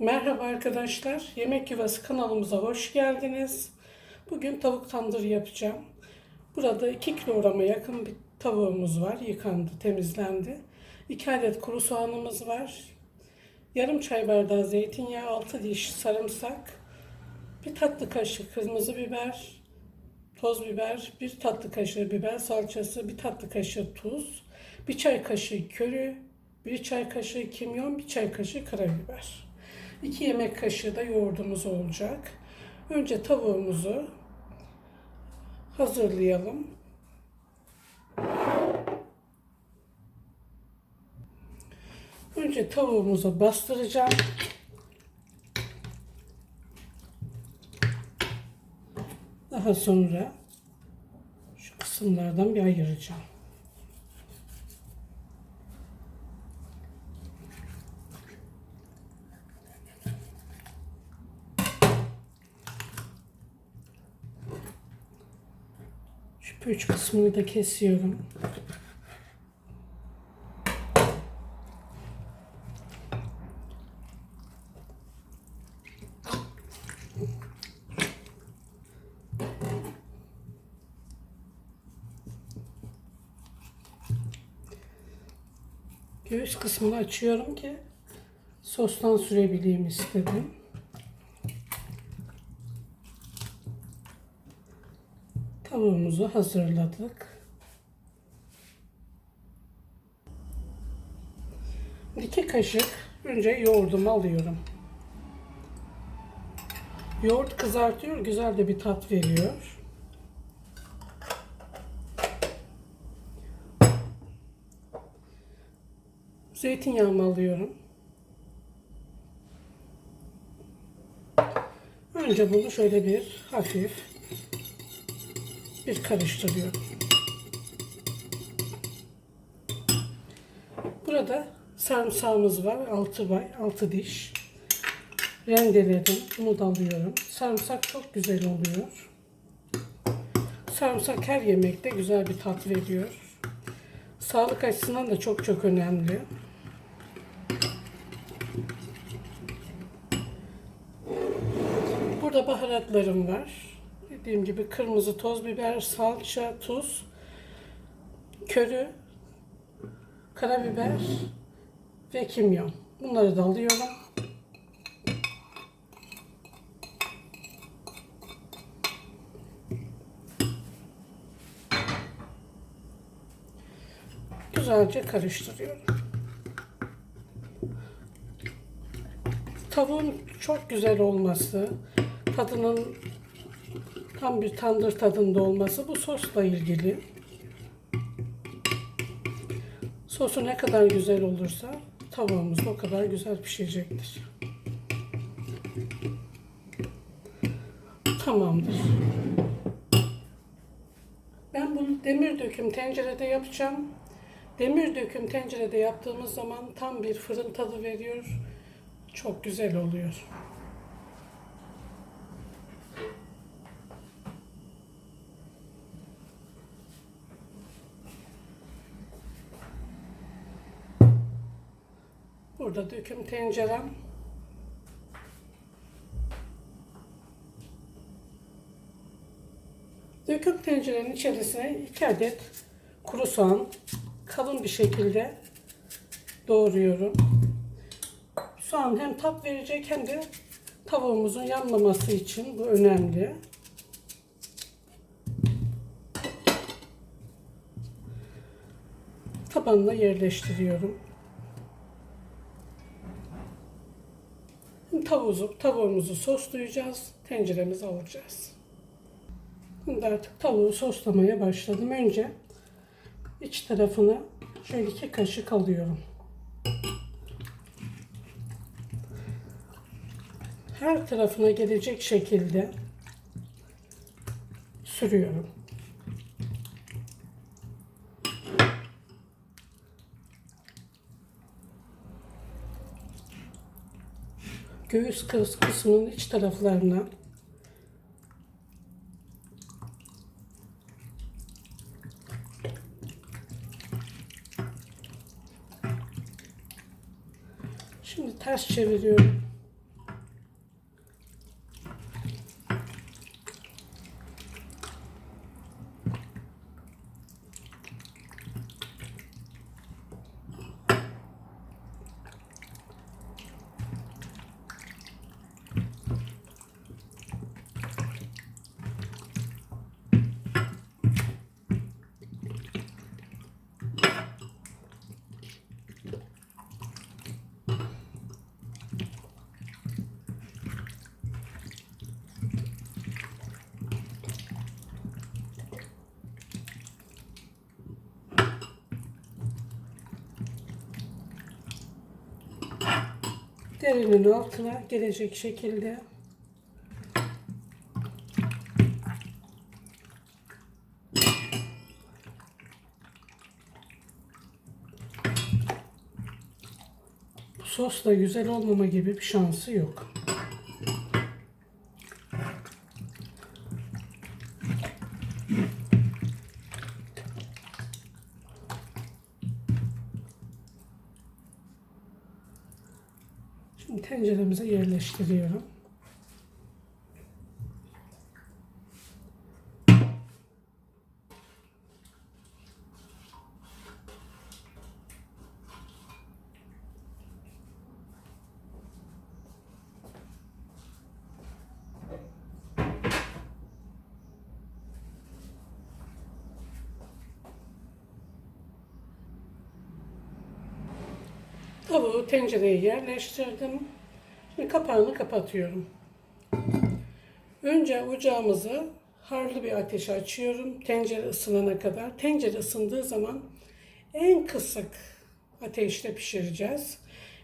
Merhaba arkadaşlar. Yemek Yuvası kanalımıza hoş geldiniz. Bugün tavuk tandır yapacağım. Burada 2 kilograma yakın bir tavuğumuz var. Yıkandı, temizlendi. 2 adet kuru soğanımız var. Yarım çay bardağı zeytinyağı, 6 diş sarımsak, bir tatlı kaşığı kırmızı biber, toz biber, bir tatlı kaşığı biber salçası, bir tatlı kaşığı tuz, bir çay kaşığı köri, bir çay kaşığı kimyon, bir çay kaşığı karabiber. 2 yemek kaşığı da yoğurdumuz olacak. Önce tavuğumuzu hazırlayalım. Önce tavuğumuzu bastıracağım. Daha sonra şu kısımlardan bir ayıracağım. Şu püç kısmını da kesiyorum. Göğüs kısmını açıyorum ki sostan sürebileyim istedim. Tavuğumuzu hazırladık. İki kaşık önce yoğurdumu alıyorum. Yoğurt kızartıyor, güzel de bir tat veriyor. Zeytinyağımı alıyorum. Önce bunu şöyle bir hafif bir karıştırıyorum. Burada sarımsağımız var. 6 bay, 6 diş. Rendeledim. Bunu da alıyorum. Sarımsak çok güzel oluyor. Sarımsak her yemekte güzel bir tat veriyor. Sağlık açısından da çok çok önemli. Burada baharatlarım var. Dediğim gibi kırmızı toz biber, salça, tuz, körü, karabiber ve kimyon. Bunları da alıyorum. Güzelce karıştırıyorum. Tavuğun çok güzel olması, tadının tam bir tandır tadında olması bu sosla ilgili. Sosu ne kadar güzel olursa tavuğumuz o kadar güzel pişecektir. Tamamdır. Ben bunu demir döküm tencerede yapacağım. Demir döküm tencerede yaptığımız zaman tam bir fırın tadı veriyor. Çok güzel oluyor. Burada döküm tencerem. Döküm tencerenin içerisine 2 adet kuru soğan kalın bir şekilde doğruyorum. Soğan hem tat verecek hem de tavuğumuzun yanmaması için bu önemli. Tabanına yerleştiriyorum. Tavuğumuzu, tavuğumuzu soslayacağız. Tenceremize alacağız. Şimdi artık tavuğu soslamaya başladım. Önce iç tarafını şöyle iki kaşık alıyorum. Her tarafına gelecek şekilde sürüyorum. Göğüs kıs- kısmının iç taraflarına Şimdi ters çeviriyorum. Derinin altına gelecek şekilde Bu sos da güzel olmama gibi bir şansı yok. Şimdi tenceremize yerleştiriyorum. Tavuğu tencereye yerleştirdim. Şimdi kapağını kapatıyorum. Önce ocağımızı harlı bir ateşe açıyorum. Tencere ısınana kadar. Tencere ısındığı zaman en kısık ateşte pişireceğiz.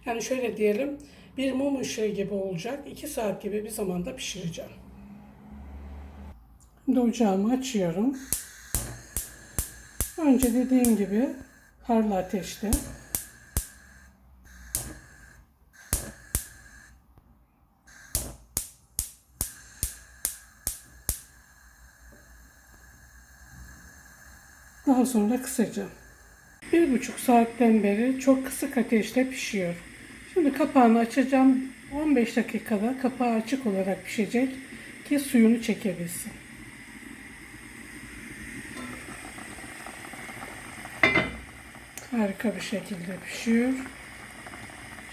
Yani şöyle diyelim bir mum ışığı gibi olacak. 2 saat gibi bir zamanda pişireceğim. Şimdi ocağımı açıyorum. Önce dediğim gibi harlı ateşte Daha sonra kısacağım. Bir buçuk saatten beri çok kısık ateşte pişiyor. Şimdi kapağını açacağım. 15 dakikada kapağı açık olarak pişecek ki suyunu çekebilsin. Harika bir şekilde pişiyor.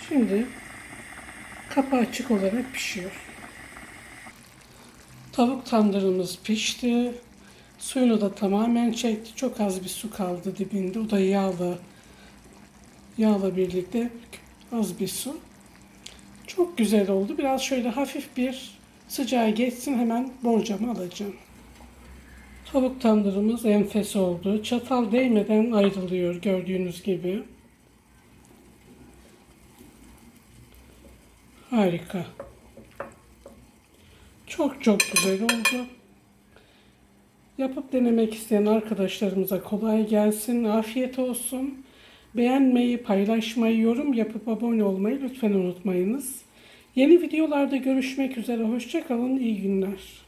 Şimdi kapağı açık olarak pişiyor. Tavuk tandırımız pişti. Suyunu da tamamen çekti. Çok az bir su kaldı dibinde. O da yağla yağla birlikte az bir su. Çok güzel oldu. Biraz şöyle hafif bir sıcağı geçsin hemen borcamı alacağım. Tavuk tandırımız enfes oldu. Çatal değmeden ayrılıyor gördüğünüz gibi. Harika. Çok çok güzel oldu. Yapıp denemek isteyen arkadaşlarımıza kolay gelsin, afiyet olsun. Beğenmeyi, paylaşmayı, yorum yapıp abone olmayı lütfen unutmayınız. Yeni videolarda görüşmek üzere. Hoşçakalın, iyi günler.